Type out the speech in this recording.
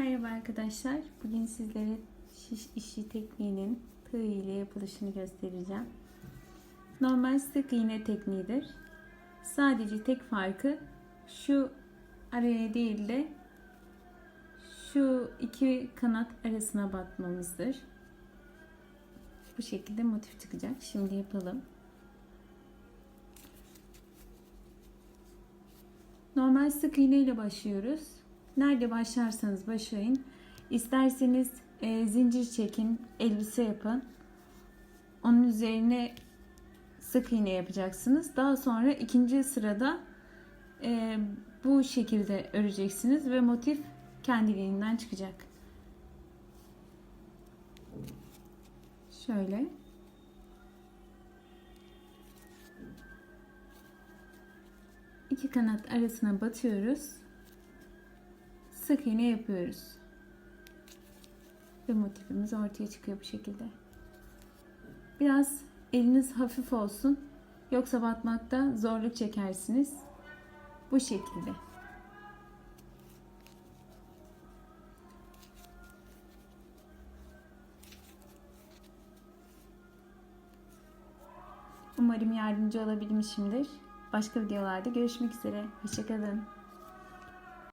Merhaba arkadaşlar. Bugün sizlere şiş işi tekniğinin tığ ile yapılışını göstereceğim. Normal sık iğne tekniğidir. Sadece tek farkı şu araya değil de şu iki kanat arasına batmamızdır. Bu şekilde motif çıkacak. Şimdi yapalım. Normal sık iğne ile başlıyoruz. Nerede başlarsanız başlayın. İsterseniz e, zincir çekin, elbise yapın. Onun üzerine sık iğne yapacaksınız. Daha sonra ikinci sırada e, bu şekilde öreceksiniz ve motif kendiliğinden çıkacak. Şöyle. iki kanat arasına batıyoruz. Sık iğne yapıyoruz. Ve motifimiz ortaya çıkıyor bu şekilde. Biraz eliniz hafif olsun. Yoksa batmakta zorluk çekersiniz. Bu şekilde. Umarım yardımcı olabilmişimdir. Başka videolarda görüşmek üzere. Hoşçakalın.